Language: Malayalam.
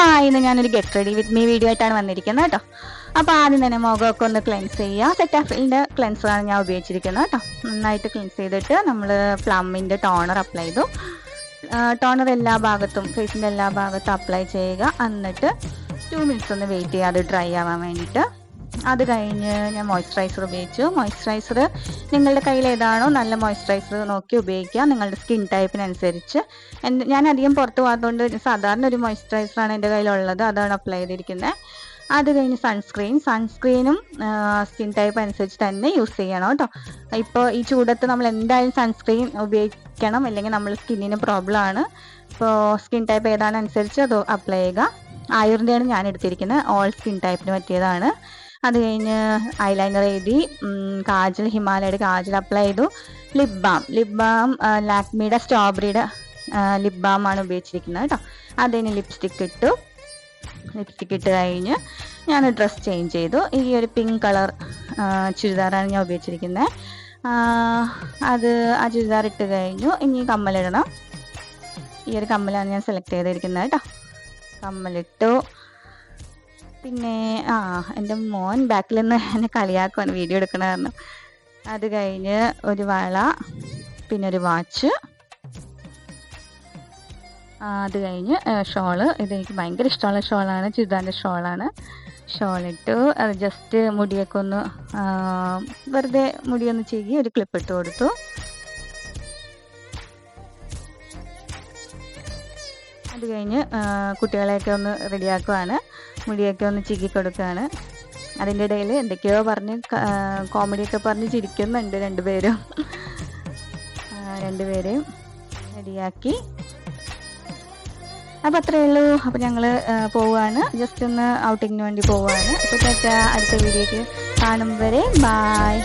ഹായ് ഇന്ന് ഞാനൊരു get ready with me video ആയിട്ടാണ് വന്നിരിക്കുന്നത് കേട്ടോ. അപ്പോൾ ആദ്യം തന്നെ മുഖമൊക്കെ ഒന്ന് ക്ലെൻസ് ചെയ്യുക. സെറ്റാഫിലിന്റെ ക്ലെൻസറാണ് ഞാൻ ഉപയോഗിച്ചിരിക്കുന്നത് കേട്ടോ. നന്നായിട്ട് ക്ലെൻസ് ചെയ്തിട്ട് നമ്മൾ പ്ലമ്മിന്റെ ടോണർ അപ്ലൈ ചെയ്തു. ടോണർ എല്ലാ ഭാഗത്തും ഫേസിന്റെ എല്ലാ ഭാഗത്തും അപ്ലൈ ചെയ്യുക. എന്നിട്ട് ടു മിനിറ്റ്സ് ഒന്ന് വെയിറ്റ് ചെയ്യുക അത് ഡ്രൈ ആവാൻ വേണ്ടിയിട്ട് അത് കഴിഞ്ഞ് ഞാൻ മോയ്സ്ചറൈസർ ഉപയോഗിച്ചു. മോയ്സ്ചറൈസർ നിങ്ങളുടെ കയ്യിൽ ഏതാണോ നല്ല മോയ്സ്ചറൈസർ നോക്കി ഉപയോഗിക്കുക. നിങ്ങളുടെ സ്കിൻ ടൈപ്പിനനുസരിച്ച് ഞാൻ അധികം പുറത്ത് പോകാത്തതുകൊണ്ട് സാധാരണ ഒരു മോയ്സ്ചറൈസറാണ് എന്റെ കയ്യിലുള്ളത്. അതാണ് അപ്ലൈ ചെയ്തിരിക്കുന്നത്. അത് കഴിഞ്ഞ് സൺസ്ക്രീൻ സൺസ്ക്രീനും സ്കിൻ ടൈപ്പ് അനുസരിച്ച് തന്നെ യൂസ് ചെയ്യണം കേട്ടോ. ഇപ്പോൾ ഈ ചൂടത്ത് നമ്മൾ എന്തായാലും സൺസ്ക്രീൻ ഉപയോഗിക്കണം. അല്ലെങ്കിൽ നമ്മൾ സ്കിന്നിന് പ്രോബ്ലം ആണ്. ഇപ്പോൾ സ്കിൻ ടൈപ്പ് ഏതാണ് അനുസരിച്ച് അത് അപ്ലൈ ചെയ്യുക. ആയുർവേദയാണ് ഞാൻ എടുത്തിരിക്കുന്നത്. ഓൾ സ്കിൻ ടൈപ്പിന് പറ്റിയതാണ്. അത് കഴിഞ്ഞ് ഐലൈനർ എഴുതി കാജൽ ഹിമാലയയുടെ കാജൽ അപ്ലൈ ചെയ്തു. ലിപ് ബാം ലിപ് ബാം ലാക്മിയുടെ സ്ട്രോബെറിയുടെ ലിപ് ബാം ആണ് ഉപയോഗിച്ചിരിക്കുന്നത് കേട്ടോ അത് കഴിഞ്ഞ് ലിപ്സ്റ്റിക് ഇട്ടു. ലിപ്സ്റ്റിക്ക് ഇട്ട് കഴിഞ്ഞ് ഞാൻ ഡ്രസ്സ് ചേഞ്ച് ചെയ്തു. ഈ ഒരു പിങ്ക് കളർ ചുരിദാറാണ് ഞാൻ ഉപയോഗിച്ചിരിക്കുന്നത്. അത് ആ ചുരിദാർ ഇട്ട് കഴിഞ്ഞു. ഇനി കമ്മലിടണം. ഈ ഒരു കമ്മലാണ് ഞാൻ സെലക്ട് ചെയ്തിരിക്കുന്നത് കേട്ടോ കമ്മലിട്ടു. പിന്നെ ആ എന്റെ മോൻ ബാക്കിൽ നിന്ന് എന്നെ കളിയാക്കുവാണ് വീഡിയോ എടുക്കണ കാരണം. അത് കഴിഞ്ഞ് ഒരു വള പിന്നെ ഒരു വാച്ച് അത് കഴിഞ്ഞ് ഷോൾ ഇതെനിക്ക് ഭയങ്കര ഇഷ്ടമുള്ള ഷോളാണ് ചുരിദാറിന്റെ ഷോളാണ് ഷോളിട്ടു അത് ജസ്റ്റ് മുടിയൊക്കെ ഒന്ന് വെറുതെ മുടിയൊന്ന് ചെയ്യുകയും ഒരു ക്ലിപ്പ് ഇട്ട് കൊടുത്തു. അത് കഴിഞ്ഞ് കുട്ടികളെയൊക്കെ ഒന്ന് റെഡിയാക്കുവാണ്. മുടിയൊക്കെ ഒന്ന് ചിക്കി കൊടുക്കുകയാണ് അതിന്റെ ഇടയിൽ എന്തൊക്കെയോ പറഞ്ഞ് കോമഡിയൊക്കെ പറഞ്ഞ് ചിരിക്കുന്നുണ്ട് രണ്ടുപേരും. രണ്ടുപേരെയും റെഡിയാക്കി. അപ്പം അത്രയേ ഉള്ളൂ. അപ്പം ഞങ്ങൾ പോവുകയാണ് ജസ്റ്റ് ഒന്ന് ഔട്ടിങ്ങിന് വേണ്ടി പോവുകയാണ് അപ്പോൾ അടുത്ത വീഡിയോക്ക് കാണും വരെ. ബായ്